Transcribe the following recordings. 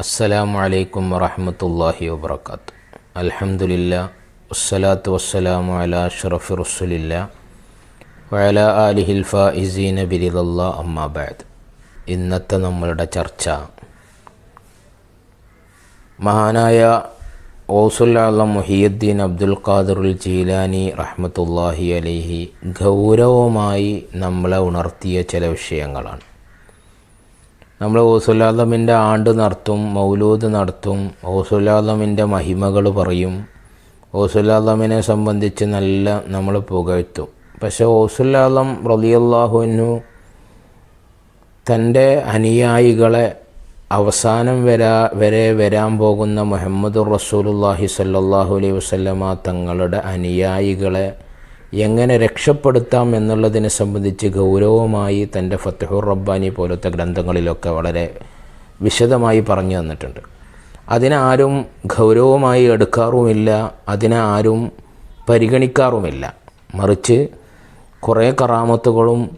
അസ്സലാമു അലൈക്കും വറഹമത്തല്ലാഹി വബർക്കാത്തു അൽഹംദുലില്ല വസ്സലാത്തു വസ്സലാമു അലാ അഷ്റഫി റസുലില്ല വയല ആലിഹിൽ ഫായിസീന ബിരിദല്ല അമ്മാബാദ് ഇന്നത്തെ നമ്മളുടെ ചർച്ച മഹാനായ ഓസുല്ല മുഹിയുദ്ദീൻ അബ്ദുൽ ഖാദിറുൽ ജീലാനി റഹ്മത്തുല്ലാഹി അലിഹി ഗൗരവമായി നമ്മളെ ഉണർത്തിയ ചില വിഷയങ്ങളാണ്. നമ്മൾ ഓസുല്ലാദമിന്റെ ആണ്ട് നടത്തും മൗലൂദ് നടത്തും ഓസുല്ലാദമിന്റെ മഹിമകൾ പറയും. ഓസുല്ലാദമിനെ സംബന്ധിച്ച് നല്ല നമ്മൾ പുകഴ്ത്തും പക്ഷേ ഓസുല്ലാദം റലിയല്ലാഹുവിനു തന്റെ അനുയായികളെ അവസാനം വരാ വരെ വരാൻ പോകുന്ന മുഹമ്മദ് റസൂലുല്ലാഹി സല്ലാഹു അലൈഹി വസ്ലമ തങ്ങളുടെ അനുയായികളെ എങ്ങനെ രക്ഷപ്പെടുത്താം എന്നുള്ളതിനെ സംബന്ധിച്ച് ഗൗരവമായി തന്റെ ഫത്തഹുർ റബ്ബാനി പോലത്തെ ഗ്രന്ഥങ്ങളിലൊക്കെ വളരെ വിശദമായി പറഞ്ഞു തന്നിട്ടുണ്ട്. അതിനെ ആരും ഗൗരവമായി എടുക്കാറുമില്ല അതിനെ ആരും പരിഗണിക്കാറുമില്ല. മറിച്ച് കുറേ കറാമത്തുകളും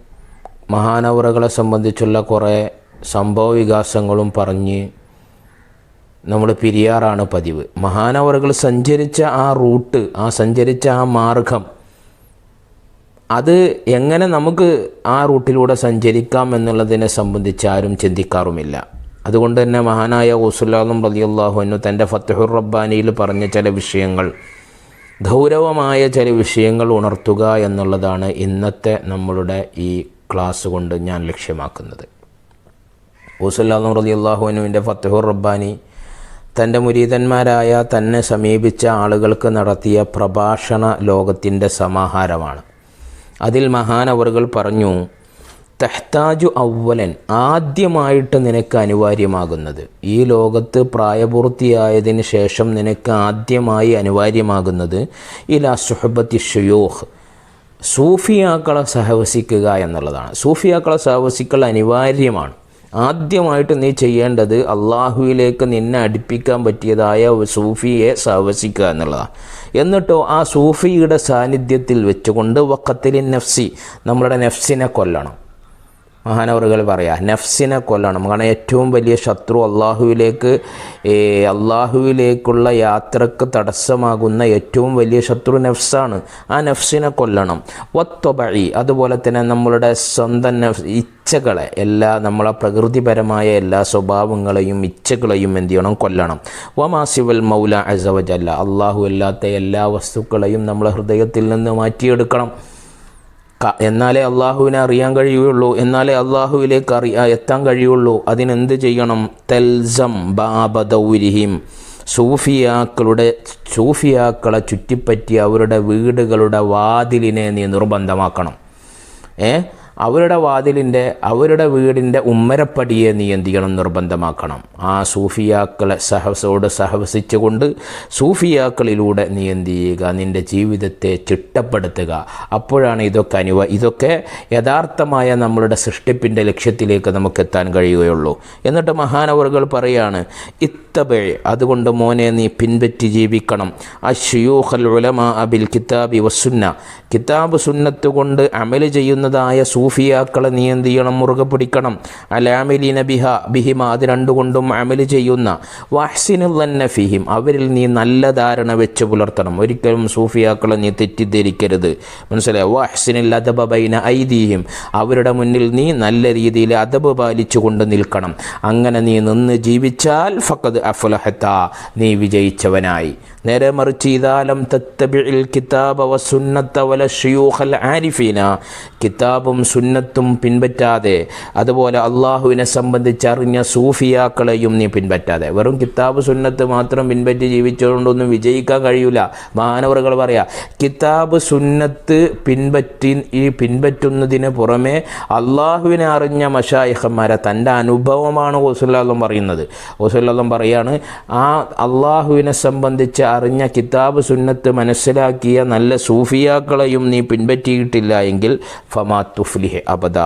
മഹാനവറകളെ സംബന്ധിച്ചുള്ള കുറേ സംഭവ വികാസങ്ങളും പറഞ്ഞ് നമ്മൾ പിരിയാറാണ് പതിവ്. മഹാനവറുകൾ സഞ്ചരിച്ച ആ റൂട്ട് ആ സഞ്ചരിച്ച ആ മാർഗം അത് എങ്ങനെ നമുക്ക് ആ റൂട്ടിലൂടെ സഞ്ചരിക്കാം എന്നുള്ളതിനെ സംബന്ധിച്ച് ആരും ചിന്തിക്കാറുമില്ല. അതുകൊണ്ട് തന്നെ മഹാനായ ഊസുല്ലാദും റലിയല്ലാഹുവിനു തന്റെ ഫത്തഹുർ റബ്ബാനിയിൽ പറഞ്ഞ ചില വിഷയങ്ങൾ ഗൗരവമായ ചില വിഷയങ്ങൾ ഉണർത്തുക എന്നുള്ളതാണ് ഇന്നത്തെ നമ്മളുടെ ഈ ക്ലാസ് കൊണ്ട് ഞാൻ ലക്ഷ്യമാക്കുന്നത്. ഊസുല്ലാദും റലിയല്ലാഹുവിനുവിന്റെ ഫത്തഹുർ റബ്ബാനി തന്റെ മുരീതന്മാരായ തന്നെ സമീപിച്ച ആളുകൾക്ക് നടത്തിയ പ്രഭാഷണ ലോകത്തിന്റെ സമാഹാരമാണ്. അതിൽ മഹാനവറുകൾ പറഞ്ഞു തെഹ്താജു അവലൻ ആദ്യമായിട്ട് നിനക്ക് അനിവാര്യമാകുന്നത്. ഈ ലോകത്ത് പ്രായപൂർത്തിയായതിനു ശേഷം നിനക്ക് ആദ്യമായി അനിവാര്യമാകുന്നത് ഇലാ സുഹബത്തി ഷുയോഹ് സൂഫിയാക്കളെ സഹവസിക്കുക എന്നുള്ളതാണ്. സൂഫിയാക്കളെ സഹവസിക്കൽ അനിവാര്യമാണ്. ആദ്യമായിട്ട് നീ ചെയ്യേണ്ടത് അള്ളാഹുവിലേക്ക് നിന്നെ അടുപ്പിക്കാൻ പറ്റിയതായ സൂഫിയെ സഹവസിക്കുക എന്നുള്ളതാണ് എന്നിട്ടോ ആ സൂഫിയുടെ സാന്നിധ്യത്തിൽ വെച്ചുകൊണ്ട് വക്കത്തിലെ നഫ്സി നമ്മളുടെ നഫ്സിനെ കൊല്ലണം. മഹാനവറുകൾ പറയാം നഫ്സിനെ കൊല്ലണം. കാരണം ഏറ്റവും വലിയ ശത്രു അള്ളാഹുവിലേക്ക് അള്ളാഹുവിലേക്കുള്ള യാത്രയ്ക്ക് തടസ്സമാകുന്ന ഏറ്റവും വലിയ ശത്രു നഫ്സാണ്. ആ നഫ്സിനെ കൊല്ലണം. വത്തൊബഴി അതുപോലെ തന്നെ നമ്മളുടെ സ്വന്തം നഫ് ഇച്ഛകളെ എല്ലാ നമ്മളെ പ്രകൃതിപരമായ എല്ലാ സ്വഭാവങ്ങളെയും ഇച്ഛകളെയും എന്ത് ചെയ്യണം? കൊല്ലണം. വമാസിവൽ മൗല അസവജല്ല അള്ളാഹു അല്ലാത്ത എല്ലാ വസ്തുക്കളെയും നമ്മളെ ഹൃദയത്തിൽ നിന്ന് മാറ്റിയെടുക്കണം. എന്നാലേ അള്ളാഹുവിനെ അറിയാൻ കഴിയുള്ളൂ എന്നാലേ അള്ളാഹുവിലേക്ക് അറിയാ എത്താൻ കഴിയുള്ളൂ. അതിനെന്ത് ചെയ്യണം? തെൽസം ബാബദൗരിഹിം. സൂഫിയാക്കളുടെ സൂഫിയാക്കളെ ചുറ്റിപ്പറ്റി അവരുടെ വീടുകളുടെ വാതിലിനെ നീ നിർബന്ധമാക്കണം. ഏ? അവരുടെ വാതിലിന്റെ അവരുടെ വീടിന്റെ ഉമ്മരപ്പടിയെ നീ എന്ത് ചെയ്യണം? നിർബന്ധമാക്കണം. ആ സൂഫിയാക്കളെ സഹസോട് സഹവസിച്ചുകൊണ്ട് സൂഫിയാക്കളിലൂടെ നീ എന്ത് ചെയ്യുക? നിന്റെ ജീവിതത്തെ ചിട്ടപ്പെടുത്തുക. അപ്പോഴാണ് ഇതൊക്കെ അനുവ ഇതൊക്കെ യഥാർത്ഥമായ നമ്മളുടെ സൃഷ്ടിപ്പിന്റെ ലക്ഷ്യത്തിലേക്ക് നമുക്ക് എത്താൻ കഴിയുകയുള്ളൂ. എന്നിട്ട് മഹാനവറുകൾ പറയാണ് ഇത്തബേ അതുകൊണ്ട് മോനെ നീ പിൻപറ്റി ജീവിക്കണം. അഷ്യൂഹൽ ഉലമ അബിൽ കിതാബി വസുന്ന കിതാബ് സുന്നത്ത് കൊണ്ട് അമൽ ചെയ്യുന്നതായ സൂഫിയാക്കളെ നീ എന്ത് ചെയ്യണം? മുറുകെ പിടിക്കണം. അലാമിലിന ബിഹ. ബിഹിമ. അത് രണ്ടുകൊണ്ടും അമൽ ചെയ്യുന്ന. വാഹ്സിനുല്ലന്ന ഫിഹിം. അവരിൽ നീ നല്ല ധാരണ വെച്ച് പുലർത്തണം. ഒരിക്കലും സൂഫിയാക്കളെ നീ തെറ്റിദ്ധരിക്കരുത്. മനസ്സിലായി? വാഹ്സിനിൽ അദബ ബൈന ഐദീഹിം. അവരുടെ മുന്നിൽ നീ നല്ല രീതിയിൽ അദബ് പാലിച്ചുകൊണ്ട് നിൽക്കണം. അങ്ങനെ നീ നിന്ന് ജീവിച്ചാൽ ഫക്കത് അഫുലഹത്ത നീ വിജയിച്ചവനായി. നേരെ മറിച്ച് ഇതാലം തത്തബിൽ കിതാബ വ സുന്നത്ത വല ഷിയൂഹൽ ആരിഫീന. കിതാബും സുന്നത്തും പിൻപറ്റാതെ അതുപോലെ അള്ളാഹുവിനെ സംബന്ധിച്ച് അറിഞ്ഞ സൂഫിയാക്കളെയും നീ പിൻപറ്റാതെ. വെറും കിതാബ് സുന്നത്ത് മാത്രം പിൻപറ്റി ജീവിച്ചുകൊണ്ടൊന്നും വിജയിക്കാൻ കഴിയില്ല മാനവറുകൾ പറയാ കിതാബ് സുന്നത്ത് പിൻപറ്റി ഈ പിൻപറ്റുന്നതിന് പുറമെ അള്ളാഹുവിനെ അറിഞ്ഞ മഷായിഹന്മാരെ തന്റെ അനുഭവമാണ് ഓസുല്ലാദം പറയുന്നത്. ഓസുല്ലാദം പറയാണ് ആ അള്ളാഹുവിനെ സംബന്ധിച്ച് അറിഞ്ഞ കിതാബ് സുന്നത്ത് മനസ്സിലാക്കിയ നല്ല സൂഫിയാക്കളെയും നീ പിൻപറ്റിയിട്ടില്ല എങ്കിൽ ഫമാ തുഫ്ലിഹ് അബദ.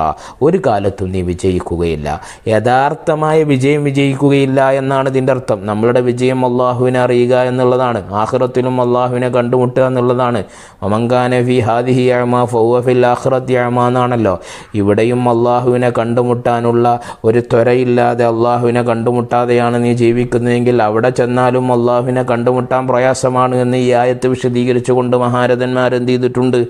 ഒരു കാലത്തും നീ വിജയിക്കുകയില്ല. യഥാർത്ഥമായ വിജയം വിജയിക്കുകയില്ല എന്നാണ് ഇതിന്റെ അർത്ഥം. നമ്മളുടെ വിജയം അള്ളാഹുവിനെ അറിയുക എന്നുള്ളതാണ്. ആഹ്റത്തിലും അള്ളാഹുവിനെ കണ്ടുമുട്ടുക എന്നുള്ളതാണ്. ഒമങ്കാനഫി ഹാദിഹി അഴമ ഫൗഫിൽ ആഹ്റത്തി അഴമ എന്നാണല്ലോ. ഇവിടെയും അള്ളാഹുവിനെ കണ്ടുമുട്ടാനുള്ള ഒരു ത്വരയില്ലാതെ അള്ളാഹുവിനെ കണ്ടുമുട്ടാതെയാണ് നീ ജീവിക്കുന്നതെങ്കിൽ അവിടെ ചെന്നാലും അള്ളാഹുവിനെ കണ്ടുമുട്ടാൻ പ്രയാസമാണ് എന്ന് ഈ ആയത്ത് വിശദീകരിച്ചുകൊണ്ട് മഹാരഥന്മാർ എന്ത് ചെയ്തിട്ടുണ്ട്?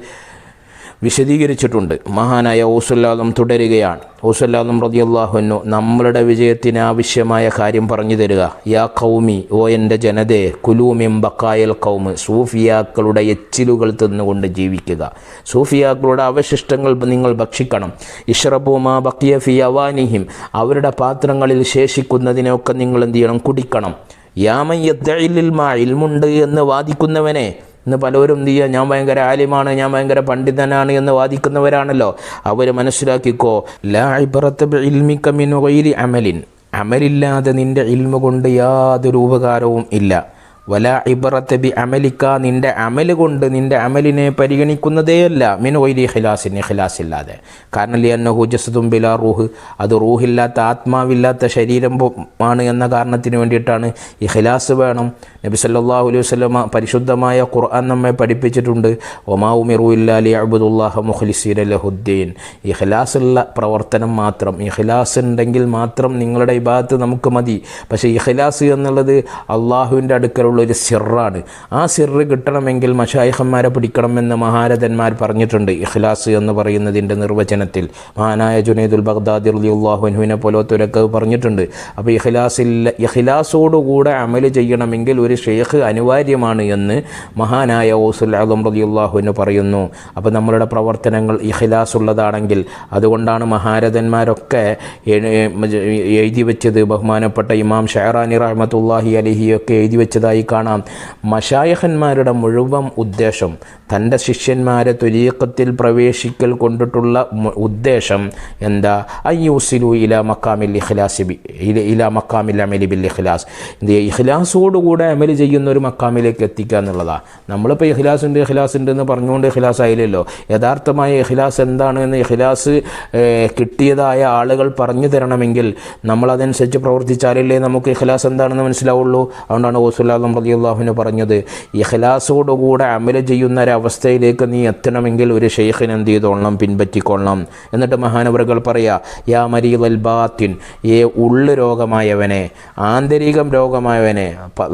വിശദീകരിച്ചിട്ടുണ്ട്. മഹാനായ ഓസുല്ലാദം തുടരുകയാണ്. ഓസുല്ലാദം റതിയല്ലാഹുന്നു നമ്മളുടെ വിജയത്തിന് ആവശ്യമായ കാര്യം പറഞ്ഞു തരിക. യാ കൗമി ഓ എന്റെ ജനതയെ കുലൂമിം ബക്കായൽ കൗമ് സൂഫിയാക്കളുടെ എച്ചിലുകൾ തിന്നുകൊണ്ട് ജീവിക്കുക. സൂഫിയാക്കളുടെ അവശിഷ്ടങ്ങൾ നിങ്ങൾ ഭക്ഷിക്കണം. ഇഷ്റബുമാ ബക്കിയ ഫി അവാനിഹിം അവരുടെ പാത്രങ്ങളിൽ ശേഷിക്കുന്നതിനൊക്കെ നിങ്ങൾ എന്ത് ചെയ്യണം? കുടിക്കണം. യാമയ്യത്തഴിലിൽ മാ ഇൽമുണ്ട് എന്ന് വാദിക്കുന്നവനെ ഇന്ന് പലരും എന്ത് ചെയ്യുക? ഞാൻ ഭയങ്കര ആലിമാണ് ഞാൻ ഭയങ്കര പണ്ഡിതനാണ് എന്ന് വാദിക്കുന്നവരാണല്ലോ. അവർ മനസ്സിലാക്കിക്കോ ലാ ഇബ്രത്ത് ഇൽമിക്ക മിൻ ഗൈരി അമലിൻ. അമലില്ലാതെ നിന്റെ ഇൽമ കൊണ്ട് യാതൊരു ഉപകാരവും ഇല്ല. വല ഇബറത്ത് ബി അമലിക്ക നിന്റെ അമൽ കൊണ്ട് നിന്റെ അമലിനെ പരിഗണിക്കുന്നതേയല്ല. മിൻ ഒയിലി ഖിലാസിന് ഖിലാസില്ലാതെ. കാരണം ലിയന്നഹു അന്ന ബിലാ റൂഹ് അത് റൂഹില്ലാത്ത ആത്മാവില്ലാത്ത ശരീരം ആണ് എന്ന കാരണത്തിന് വേണ്ടിയിട്ടാണ് ഈ ഖിലാസ് വേണം. നബി സല്ലല്ലാഹു അലൈഹി വസല്ലമ പരിശുദ്ധമായ ഖുർആൻ നമ്മെ പഠിപ്പിച്ചിട്ടുണ്ട്. ഒമാ ഉമിറു ഇല്ലാലി അബുദുല്ലാഹ മുഖ്ലിസീൻ ലഹുദ്ദീൻ. ഈ ഖിലാസുള്ള പ്രവർത്തനം മാത്രം ഈ ഖിലാസ് ഉണ്ടെങ്കിൽ മാത്രം നിങ്ങളുടെ ഇബാദത്ത് നമുക്ക് മതി. പക്ഷേ ഈ ഖിലാസ് എന്നുള്ളത് അള്ളാഹുവിന്റെ അടുക്കലുള്ള ഒരു സിറാണ്. ആ സിറ് കിട്ടണമെങ്കിൽ മഷായിഹന്മാരെ പിടിക്കണമെന്ന് മഹാരഥന്മാർ പറഞ്ഞിട്ടുണ്ട്. ഇഖ്ലാസ് എന്ന് പറയുന്നതിന്റെ നിർവചനത്തിൽ. മഹാനായ ജുനൈദുൽ ബഗ്ദാദി അള്ളാഹുനുവിനെ പോലത്തൊരൊക്കെ പറഞ്ഞിട്ടുണ്ട്. അപ്പോൾ ഇഖ്ലാസില്ല ഇഖ്ലാസോടുകൂടെ അമൽ ചെയ്യണമെങ്കിൽ ഒരു ഷെയ്ഖ് അനിവാര്യമാണ് എന്ന് മഹാനായ ഓസുൽ അലം റലി അള്ളാഹുവിന് പറയുന്നു. അപ്പോൾ നമ്മളുടെ പ്രവർത്തനങ്ങൾ ഇഖ്ലാസ് ഉള്ളതാണെങ്കിൽ അതുകൊണ്ടാണ് മഹാരഥന്മാരൊക്കെ എഴുതി വെച്ചത്. ബഹുമാനപ്പെട്ട ഇമാം ഷെഹറാനി റഹ്മത്തുല്ലാഹി അലഹിയൊക്കെ എഴുതി വെച്ചതായി കാണാം. മഷായഹന്മാരുടെ മുഴുവൻ ഉദ്ദേശം തന്റെ ശിഷ്യന്മാരെ തുരീക്കത്തിൽ പ്രവേശിക്കൽ കൊണ്ടിട്ടുള്ള ഉദ്ദേശം എന്താ? അയ്യൂസിലു ഇല മക്കാമിൽ ഇഖ്ലാസി ഇല- മക്കാമിൽ അമലി ബിൽ ഇഖ്ലാസ്. ഇത് ഇഖ്ലാസോടുകൂടെ അമൽ ചെയ്യുന്ന ഒരു മക്കാമിലേക്ക് എത്തിക്കുക എന്നുള്ളതാണ് നമ്മളിപ്പോൾ ഇഖ്ലാസ് ഉണ്ട് ഇഖ്ലാസ് ഉണ്ട് എന്ന് പറഞ്ഞുകൊണ്ട് ഇഖ്ലാസ് ആയില്ലല്ലോ. യഥാർത്ഥമായ ഇഖ്ലാസ് എന്താണ് എന്ന് ഇഖ്ലാസ് കിട്ടിയതായ ആളുകൾ പറഞ്ഞു തരണമെങ്കിൽ നമ്മളതനുസരിച്ച് പ്രവർത്തിച്ചാലല്ലേ നമുക്ക് ഇഖ്ലാസ് എന്താണെന്ന് മനസ്സിലാവുള്ളൂ. അതുകൊണ്ടാണ് ഓസുല്ലാഹം റലിയുള്ളാഹുവിന് പറഞ്ഞത് ഇഖ്ലാസോടുകൂടെ അമല ചെയ്യുന്ന ഒരവസ്ഥയിലേക്ക് നീ എത്തണമെങ്കിൽ ഒരു ഷെയ്ഖിന് എന്ത് ചെയ്തോളണം? പിൻപറ്റിക്കൊള്ളണം. എന്നിട്ട് മഹാനവറുകൾ പറയാ യാ മരീൽ ബാത്തിൻ ഏ ഉള്ളു രോഗമായവനെ ആന്തരികം രോഗമായവനെ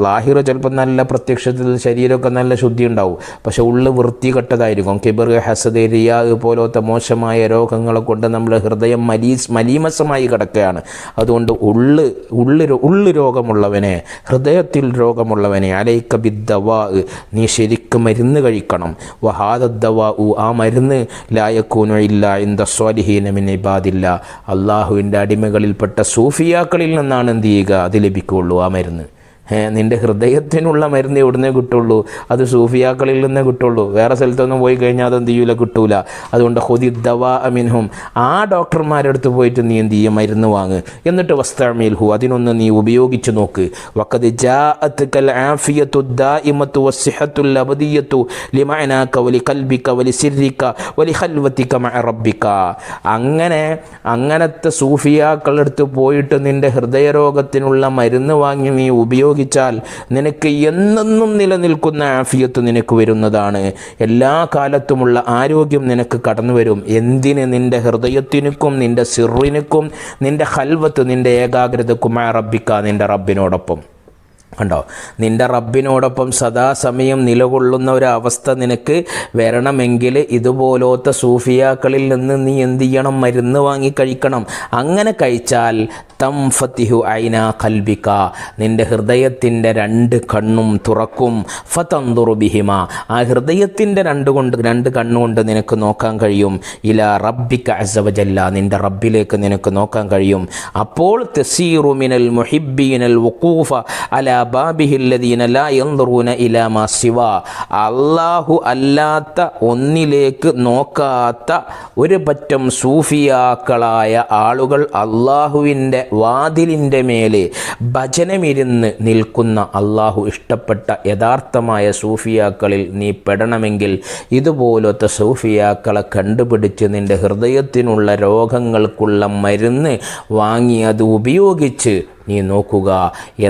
ലാഹിർ ചിലപ്പോൾ നല്ല പ്രത്യക്ഷത്തിൽ ശരീരമൊക്കെ നല്ല ശുദ്ധി ഉണ്ടാവും പക്ഷെ ഉള്ളു വൃത്തികെട്ടതായിരിക്കും. കിബർ ഹസദ് റിയാ പോലത്തെ മോശമായ രോഗങ്ങളെ കൊണ്ട് നമ്മൾ ഹൃദയം മലീസ് മലീമസമായി കിടക്കുകയാണ്. അതുകൊണ്ട് ഉള്ള് ഉള്ളു ഉള്ള് രോഗമുള്ളവനെ ഹൃദയത്തിൽ രോഗമുള്ളവനെ അലൈക്ക ബിദ്ദവാ നീ ശരിക്കും മരുന്ന് കഴിക്കണം. വഹാദദ്ദവാ ഉ ആ മരുന്ന് ലായക്കൂനു ഇല്ല ഇന്ത സ്വാലിഹീനമിനെ ബാധില്ല അള്ളാഹുവിന്റെ അടിമകളിൽപ്പെട്ട സൂഫിയാക്കളിൽ നിന്നാണ് എന്ത് ചെയ്യുക? അത് ലഭിക്കുകയുള്ളൂ ആ മരുന്ന്. ഏ, നിന്റെ ഹൃദയത്തിനുള്ള മരുന്ന് എവിടുന്നേ കിട്ടുള്ളൂ? അത് സൂഫിയാക്കളിൽ നിന്നേ കിട്ടുള്ളൂ. വേറെ സ്ഥലത്തൊന്നും പോയി കഴിഞ്ഞാൽ അത് എന്ത് ചെയ്യൂല? കിട്ടൂല. അതുകൊണ്ട് ഹുദി ദവാ അമിൻഹും ആ ഡോക്ടർമാരുടെ അടുത്ത് പോയിട്ട് നീ എന്ത് ചെയ്യും? മരുന്ന് വാങ്ങ്. എന്നിട്ട് വസ്താമീൽ ഹു അതിനൊന്ന് നീ ഉപയോഗിച്ച് നോക്ക്. വക്കത് ജാഅത്കൽ ആഫിയത്തു ദായിമത്തു വസ്സിഹത്തുൽ അബദിയത്തു ലിമാനാക്ക വലി കൽബിക വലി സിർരിക വലി റബ്ബിക. അങ്ങനെ അങ്ങനത്തെ സൂഫിയാക്കളെടുത്ത് പോയിട്ട് നിന്റെ ഹൃദയരോഗത്തിനുള്ള മരുന്ന് വാങ്ങി നീ ഉപയോഗിച്ചാൽ നിനക്ക് എന്നെന്നും നിലനിൽക്കുന്ന ആഫിയത്ത് നിനക്ക് വരുന്നതാണ്. എല്ലാ കാലത്തുമുള്ള ആരോഗ്യം നിനക്ക് കടന്നു വരും. എന്തിന് നിന്റെ ഹൃദയത്തിനും നിന്റെ സിറിനുക്കും നിന്റെ ഹൽവത്ത് നിന്റെ ഏകാഗ്രതക്കും ആ റബ്ബിക്ക നിന്റെ റബ്ബിനോടൊപ്പം. കണ്ടോ? നിന്റെ റബ്ബിനോടൊപ്പം സദാസമയം നിലകൊള്ളുന്ന ഒരവസ്ഥ നിനക്ക് വരണമെങ്കിൽ ഇതുപോലത്തെ സൂഫിയാക്കളിൽ നിന്ന് നീ എന്ത് ചെയ്യണം? മരുന്ന് വാങ്ങി കഴിക്കണം. അങ്ങനെ കഴിച്ചാൽ തം ഫത്തിഹു ഐന കൽബിക്ക നിന്റെ ഹൃദയത്തിന്റെ രണ്ട് കണ്ണും തുറക്കും. ഫതന്തുറു ബിഹിമ. ആ ഹൃദയത്തിന്റെ രണ്ട് കൊണ്ട് രണ്ട് കണ്ണുകൊണ്ട് നിനക്ക് നോക്കാൻ കഴിയും. ഇല റബ്ബിക്ക അസവജല്ല നിന്റെ റബ്ബിലേക്ക് നിനക്ക് നോക്കാൻ കഴിയും. അപ്പോൾ തസീറു മിനൽ മുഹിബ്ബീനൽ വഖൂഫ അല അല്ലാഹു അല്ലാത്ത ഒന്നിലേക്ക് നോക്കാത്ത ഒരു പറ്റം സൂഫിയാക്കളായ ആളുകൾ അള്ളാഹുവിന്റെ വാതിലിന്റെ മേലെ ഭജനമിരുന്ന് നിൽക്കുന്ന അള്ളാഹു ഇഷ്ടപ്പെട്ട യഥാർത്ഥമായ സൂഫിയാക്കളിൽ നീ പെടണമെങ്കിൽ ഇതുപോലത്തെ സൂഫിയാക്കളെ കണ്ടുപിടിച്ച് നിന്റെ ഹൃദയത്തിനുള്ള രോഗങ്ങൾക്കുള്ള മരുന്ന് വാങ്ങി അത് ഉപയോഗിച്ച് നീ നോക്കുക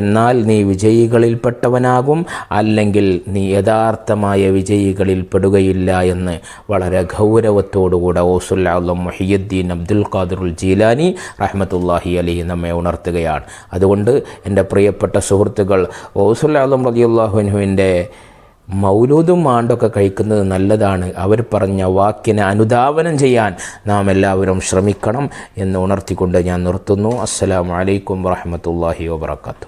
എന്നാൽ നീ വിജയികളിൽപ്പെട്ടവനാകും അല്ലെങ്കിൽ നീ യഥാർത്ഥമായ വിജയികളിൽ പെടുകയില്ല എന്ന് വളരെ ഗൗരവത്തോടുകൂടെ ഓസുല്ലാ മൊഹിയുദ്ദീൻ അബ്ദുൽ ഖാദിറുൽ ജീലാനി റഹ്മത്തുല്ലാഹി അലി നമ്മെ ഉണർത്തുകയാണ്. അതുകൊണ്ട് എന്റെ പ്രിയപ്പെട്ട സുഹൃത്തുക്കൾ ഓസുല്ലാ റതിയുല്ലാഹുനുവിന്റെ മൗലൂദും മാണ്ടൊക്കെ കഴിക്കുന്നത് നല്ലതാണ്. അവർ പറഞ്ഞ വാക്കിനെ അനുധാവനം ചെയ്യാൻ നാം എല്ലാവരും ശ്രമിക്കണം എന്ന് ഉണർത്തിക്കൊണ്ട് ഞാൻ നിർത്തുന്നു. അസ്സലാമു അലൈക്കും വറഹമത്തല്ലാഹി വാബർക്കാത്തു